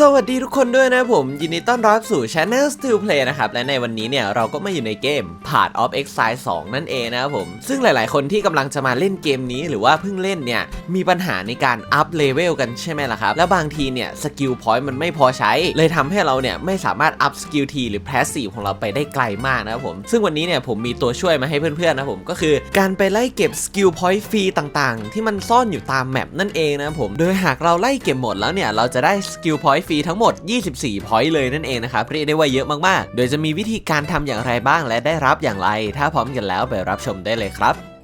สวัสดีทุกคนด้วยนะผม ยินดีต้อนรับสู่ Channel Still Play นะครับ และในวันนี้เนี่ย เราก็มาอยู่ในเกม Part of Exile 2 นั่นเองนะครับผม ซึ่งหลายๆ คนที่กำลังจะมาเล่นเกมนี้หรือว่าเพิ่งเล่นเนี่ย มีปัญหาในการอัพเลเวลกันใช่ไหมล่ะครับ แล้วบางทีเนี่ย สกิลพอยต์มันไม่พอใช้ เลยทำให้เราเนี่ยไม่สามารถอัพสกิลทีหรือแพสซีฟของเราไปได้ไกลมากนะครับผม ซึ่งวันนี้เนี่ยผมมีตัวช่วยมาให้เพื่อนๆนะผมก็คือการไปไล่เก็บสกิลพอยต์ฟรีต่างๆ ที่มันซ่อนอยู่ตามแมปนั่นเองนะครับผม โดยหากเราไล่เก็บหมดแล้วเนี่ยเราจะได้สกิลพอยต์ฟรีทั้งหมด 24 พอยต์เลยนั่นเองนะครับเรียกได้ว่าเยอะมากๆ โดยจะมีวิธีการทำอย่างไรบ้างและได้รับอย่างไร ถ้าพร้อมกันแล้วไปรับชมได้เลยครับ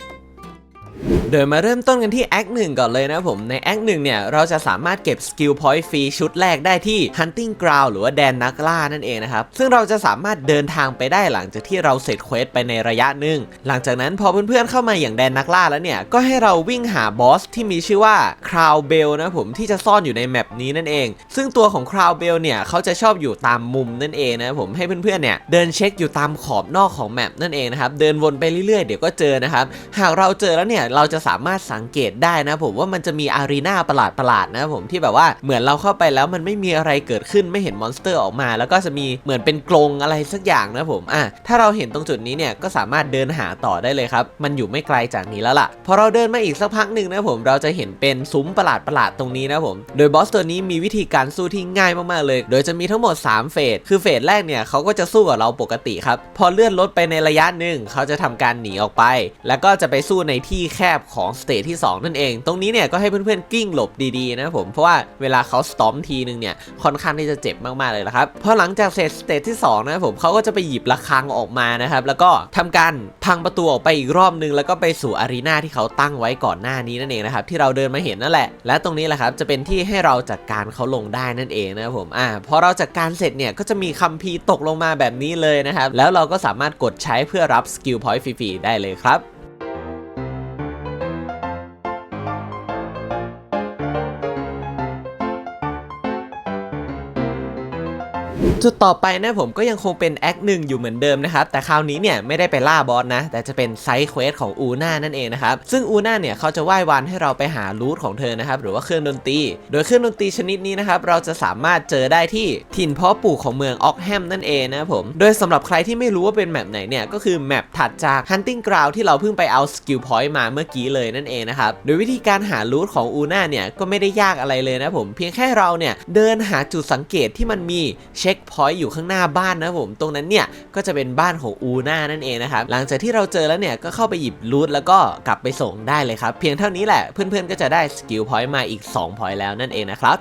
โดยมาเริ่มต้นกันที่แอคหนึ่งก่อนเลยนะผม ในแอคหนึ่งเนี่ย เราจะสามารถเก็บสกิลพอยต์ฟรีชุดแรกได้ที่ Hunting Ground หรือว่าแดนนักล่านั่นเองนะครับ ซึ่งเราจะสามารถเดินทางไปได้หลังจากที่เราเสร็จเควสไปในระยะหนึ่ง หลังจากนั้นพอเพื่อนๆเข้ามาอย่างแดนนักล่าแล้วเนี่ย ก็ให้เราวิ่งหาบอสที่มีชื่อว่าคราวเบลนะผมที่จะซ่อนอยู่ในแมปนี้นั่นเอง ซึ่งตัวของคราวเบลเนี่ยเขาจะชอบอยู่ตามมุมนั่นเองนะผมให้เพื่อนๆเนี่ยเดินเช็คอยู่ตามขอบนอกของแมปนั่นเองนะครับเดินวนไปเรื่อยๆเดี๋ยวก็เจอนะครับหากเราเจอแล้วเนี่ยเราจะสามารถสังเกตได้นะผมว่ามันจะมีอารีนาประหลาดๆนะผมที่แบบว่าเหมือนเราเข้าไปแล้วมันไม่มีอะไรเกิดขึ้นไม่เห็นมอนสเตอร์ออกมา แล้วก็จะมีเหมือนเป็นกรงอะไรสักอย่างนะผมอะถ้าเราเห็นตรงจุดนี้เนี่ยก็สามารถเดินหาต่อได้เลยครับ มันอยู่ไม่ไกลจากนี้แล้วล่ะพอเราเดินมาอีกสักพักหนึ่งนะผมเราจะเห็นเป็นซุ้มประหลาดๆตรงนี้นะผม โดยบอสตัวนี้มีวิธีการสู้ที่ง่ายมากๆเลย โดยจะมีทั้งหมด 3 เฟสคือเฟสแรกเนี่ยเขาก็จะสู้กับเราปกติครับพอเลื่อนรถไปในระยะหนึ่งเขาจะทำการหนีออกไป แล้วก็จะไปสู้ในที่แคบของสเตจที่ 2 นั่นเอง ตรงนี้เนี่ยก็ให้เพื่อนๆกิ้งหลบดีๆนะผม เพราะว่าเวลาเขาสตอมทีนึงเนี่ยค่อนข้างที่จะเจ็บมากๆเลยละครับพอหลังจากเสร็จสเตจที่2นะผมเขาก็จะไปหยิบระฆังออกมานะครับแล้วก็ทำการพังประตูออกไปอีกรอบนึง แล้วก็ไปสู่อารีนาที่เขาตั้งไว้ก่อนหน้านี้นั่นเองนะครับที่เราเดินมาเห็นนั่นแหละ และตรงนี้แหละครับจะเป็นที่ให้เราจัดการเขาลงได้นั่นเองนะครับผมอ่าพอเราจัดการเสร็จเนี่ยก็จะมีคัมภีร์ตกลงมาแบบนี้เลยนะครับแล้วเราก็สามารถกดใช้เพื่อรับสกิลพอยต์ฟรีๆได้เลยครับ จุดต่อไปนะผมก็ยังคงเป็นแอคหนึ่งอยู่เหมือนเดิมนะครับ แต่คราวนี้เนี่ยไม่ได้ไปล่าบอสนะ แต่จะเป็นไซด์เควสของอูน่านั่นเองนะครับ ซึ่งอูน่าเนี่ยเขาจะว่ายวันให้เราไปหารูทของเธอนะครับ หรือว่าเครื่องดนตรี โดยเครื่องดนตรีชนิดนี้นะครับ เราจะสามารถเจอได้ที่ถิ่นเพาะปลูกของเมืองออกแฮมนั่นเองนะผม โดยสำหรับใครที่ไม่รู้ว่าเป็นแมปไหนเนี่ยก็คือแมปถัดจาก Hunting Ground ที่เราเพิ่งไปเอาสกิลพอยต์มาเมื่อกี้เลยนั่นเองนะครับ โดยวิธีการหารูทของอูน่าเนี่ยก็ไม่ได้ยากอะไรเลยนะผม เพียงแค่เราเนี่ยเดินหาจุดสังเกตที่มันมีเช็คพอยต์อยู่ข้างหน้าบ้านนะผมตรงนั้นเนี่ยก็จะเป็นบ้านของอูน่านั่นเองนะครับหลังจากที่เราเจอแล้วเนี่ยก็เข้าไปหยิบรูทแล้วก็กลับไปส่งได้เลยครับเพียงเท่านี้แหละเพื่อนๆก็จะได้สกิลพอยต์มาอีก2พอยต์แล้วนั่นเองนะครับ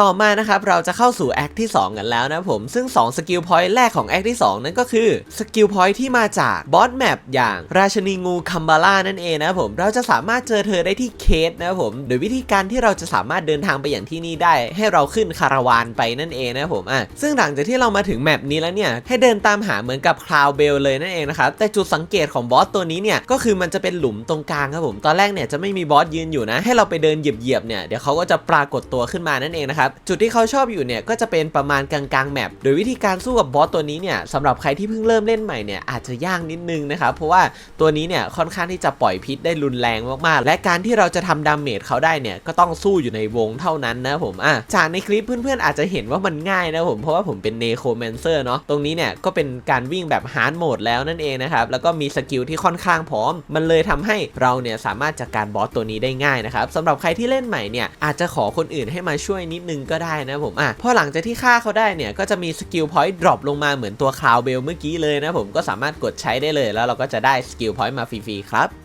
ต่อมานะครับเราจะเข้าสู่แอคที่ 2 กันแล้วนะผม ซึ่ง 2 สกิลพอยต์แรกของแอคที่ 2 นั่นก็คือสกิลพอยต์ที่มาจากบอสแมปอย่างราชนีงูคัมบาร่านั่นเองนะผมเราจะสามารถเจอเธอได้ที่เคสนะผม โดยวิธีการที่เราจะสามารถเดินทางไปอย่างที่นี่ได้ ให้เราขึ้นคาราวานไปนั่นเองนะผมอะซึ่งหลังจากที่เรามาถึงแมปนี้แล้วเนี่ยให้เดินตามหาเหมือนกับคลาวเบลเลยนั่นเองนะครับแต่จุดสังเกตของบอสตัวนี้เนี่ยก็คือมันจะเป็นหลุมตรงกลางครับผมตอนแรกเนี่ยจะไม่มีบอสยืนอยู่นะ ให้เราไปเดินเหยียบๆเนี่ยเดี๋ยวเขาก็จะปรากฏตัวขึ้นมานั่นเองนะครับจุดที่เขาชอบอยู่เนี่ยก็จะเป็นประมาณกลางๆแมปโดยวิธีการสู้กับบอสตัวนี้เนี่ยสำหรับใครที่เพิ่งเริ่มเล่นใหม่เนี่ยอาจจะยากนิดนึงนะครับเพราะว่าตัวนี้เนี่ยค่อนข้างที่จะปล่อยพิษได้รุนแรงมากๆ และการที่เราจะทำดาเมจเขาได้เนี่ยก็ต้องสู้อยู่ในวงเท่านั้นนะผมอะจากในคลิปเพื่อนๆอาจจะเห็นว่ามันง่ายนะผมเพราะว่าผมเป็นเนโครแมนเซอร์เนาะตรงนี้เนี่ยก็เป็นการวิ่งแบบฮาร์ดโหมดแล้วนั่นเองนะครับแล้วก็มีสกิลที่ค่อนข้างพร้อม มันเลยทำให้เราเนี่ยสามารถจัดการบอสตัวนี้ได้ง่ายนะครับสำหรับใครที่เล่นใหม่เนี่ยอาจจะขอคนอื่นให้มาช่วยนิดนึงก็ได้นะผมอะพอหลังจากที่ฆ่าเขาได้เนี่ยก็จะมีสกิลพอยต์ดรอปลงมาเหมือนตัวคลาวเบลเมื่อกี้เลยนะผมก็สามารถกดใช้ได้เลยแล้วเราก็จะได้สกิลพอยต์มาฟรีๆครับ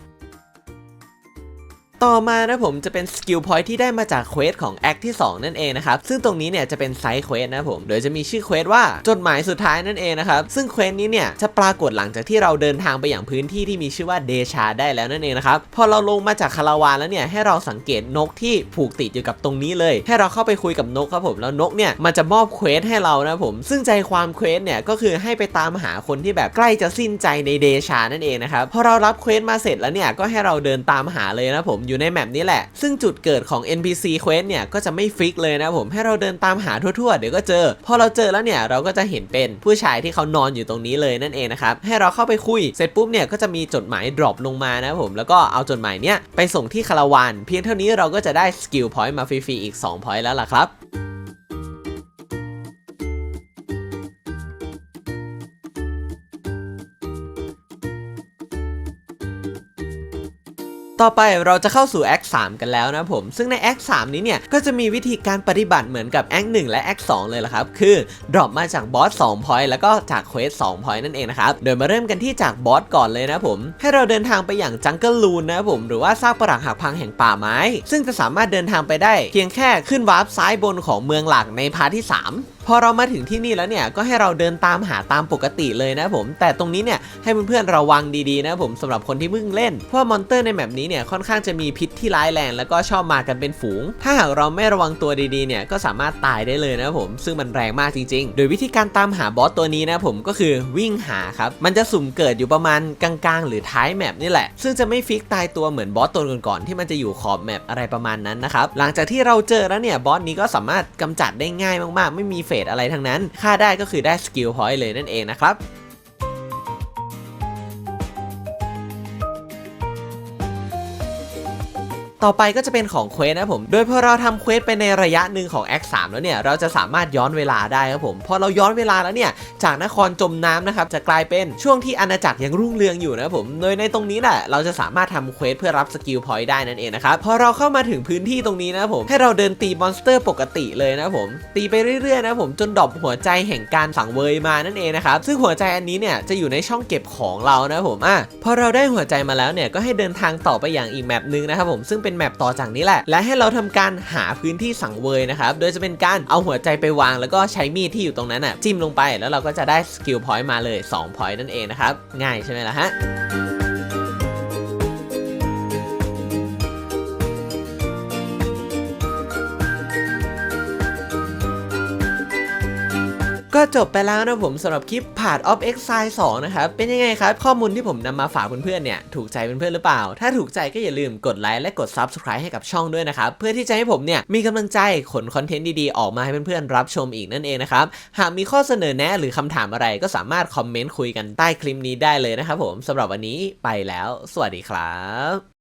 ต่อมานะผมจะเป็นสกิลพอยที่ได้มาจากเควสของแอคที่ 2 นั่นเองนะครับ ซึ่งตรงนี้เนี่ยจะเป็นไซด์เควสนะผม โดยจะมีชื่อเควสว่าจดหมายสุดท้ายนั่นเองนะครับ ซึ่งเควสนี้เนี่ยจะปรากฏหลังจากที่เราเดินทางไปอย่างพื้นที่ที่มีชื่อว่าเดชาได้แล้วนั่นเองนะครับ พอเราลงมาจากคาราวานแล้วเนี่ยให้เราสังเกตนกที่ผูกติดอยู่กับตรงนี้เลย ให้เราเข้าไปคุยกับนกครับผม แล้วนกเนี่ยมันจะมอบเควสให้เรานะผม ซึ่งใจความเควสเนี่ยก็คือให้ไปตามหาคนที่แบบใกล้จะสิ้นใจในเดชานั่นเองนะครับ พอเรารับเควสมาเสร็จแล้วเนี่ยก็ให้เราเดินตามหาเลยนะผมอยู่ในแมปนี้แหละ ซึ่งจุดเกิดของ NPC Quest เนี่ยก็จะไม่ฟิกเลยนะผมให้เราเดินตามหาทั่วๆ เดี๋ยวก็เจอ พอเราเจอแล้วเนี่ยเราก็จะเห็นเป็นผู้ชายที่เขานอนอยู่ตรงนี้เลยนั่นเองนะครับให้เราเข้าไปคุยเสร็จปุ๊บเนี่ยก็จะมีจดหมายดรอปลงมานะผมแล้วก็เอาจดหมายเนี้ยไปส่งที่คาราวานเพียงเท่านี้เราก็จะได้สกิลพอยต์มาฟรีๆอีก2พอยต์แล้วล่ะครับ ต่อไปเราจะเข้าสู่แอค3กันแล้วนะผม ซึ่งในแอค3นี้เนี่ยก็จะมีวิธีการปฏิบัติเหมือนกับแอค1และแอค2เลยละครับ คือดรอปมาจากบอส2 point แล้วก็จากเควส2 point นั่นเองนะครับ โดยมาเริ่มกันที่จากบอสก่อนเลยนะผม ให้เราเดินทางไปอย่างจังเกิลลูนนะผม หรือว่าซากปรักหักพังแห่งป่าไม้ ซึ่งจะสามารถเดินทางไปได้ เพียงแค่ขึ้นวาร์ปซ้ายบนของเมืองหลักในพาร์ทที่ 3 พอเรามาถึงที่นี่แล้วเนี่ยก็ให้เราเดินตามหาตามปกติเลยนะผมแต่ตรงนี้เนี่ยให้เพื่อนๆระวังดีๆนะผมสำหรับคนที่เพิ่งเล่นเพราะมอนเตอร์ในแมปนี้เนี่ยค่อนข้างจะมีพิษที่ร้ายแรงแล้วก็ชอบมากันเป็นฝูง ถ้าหากเราไม่ระวังตัวดีๆเนี่ยก็สามารถตายได้เลยนะผมซึ่งมันแรงมากจริงๆ โดยวิธีการตามหาบอสตัวนี้นะผมก็คือวิ่งหาครับมันจะสุ่มเกิดอยู่ประมาณกลางๆ หรือท้ายแมปนี่แหละ ซึ่งจะไม่ฟิกตายตัวเหมือนบอสตัวก่อนๆที่มันจะอยู่ขอบแมปอะไรประมาณนั้นนะครับหลังจากที่เราเจอแล้วเนี่ยบอสนี้ก็สามารถกำจัดได้ง่ายมากๆ ไม่มีเฟสอะไรทั้งนั้น ค่าได้ก็คือได้สกิลพอยต์เลยนั่นเองนะครับ ต่อไปก็จะเป็นของเควสนะผม โดยพอเราทำเควสไปในระยะหนึ่งของแอค3แล้วเนี่ย เราจะสามารถย้อนเวลาได้ครับผม พอเราย้อนเวลาแล้วเนี่ย จากนครจมน้ำนะครับ จะกลายเป็นช่วงที่อาณาจักรยังรุ่งเรืองอยู่นะผม โดยในตรงนี้แหละเราจะสามารถทำเควสเพื่อรับสกิลพอยต์ได้นั่นเองนะครับ พอเราเข้ามาถึงพื้นที่ตรงนี้นะครับผม ให้เราเดินตีมอนสเตอร์ปกติเลยนะครับผม ตีไปเรื่อยๆนะครับผมจนดรอปหัวใจแห่งการสังเวยมานั่นเองนะครับซึ่งหัวใจอันนี้เนี่ยจะอยู่ในช่องเก็บของเรานะครับผมอะพอเราได้หัวใจมาแล้วเนี่ยก็ให้เดินทางต่อไปอย่างอีกแมปหนึงนะครับผมซึ่งเป็นแมปต่อจากนี้แหละ และให้เราทำการหาพื้นที่สังเวยนะครับ โดยจะเป็นการเอาหัวใจไปวาง แล้วก็ใช้มีดที่อยู่ตรงนั้นอะจิ้มลงไป แล้วเราก็จะได้สกิลพอยต์มาเลย2พอยต์นั่นเองนะครับ ง่ายใช่ไหมล่ะฮะ ก็จบไปแล้วนะผมสำหรับคลิปผ่าน of Exile 2นะครับเป็นยังไงครับ ข้อมูลที่ผมนำมาฝากเพื่อนๆเนี่ยถูกใจเพื่อนๆหรือเปล่า ถ้าถูกใจก็อย่าลืมกดไลค์และกด Subscribe ให้กับช่องด้วยนะครับเพื่อที่จะให้ผมเนี่ยมีกำลังใจขนคอนเทนต์ดีๆออกมาให้เพื่อนๆรับชมอีกนั่นเองนะครับหากมีข้อเสนอแนะหรือคำถามอะไรก็สามารถคอมเมนต์คุยกันใต้คลิปนี้ได้เลยนะครับผมสำหรับวันนี้ไปแล้ว สวัสดีครับ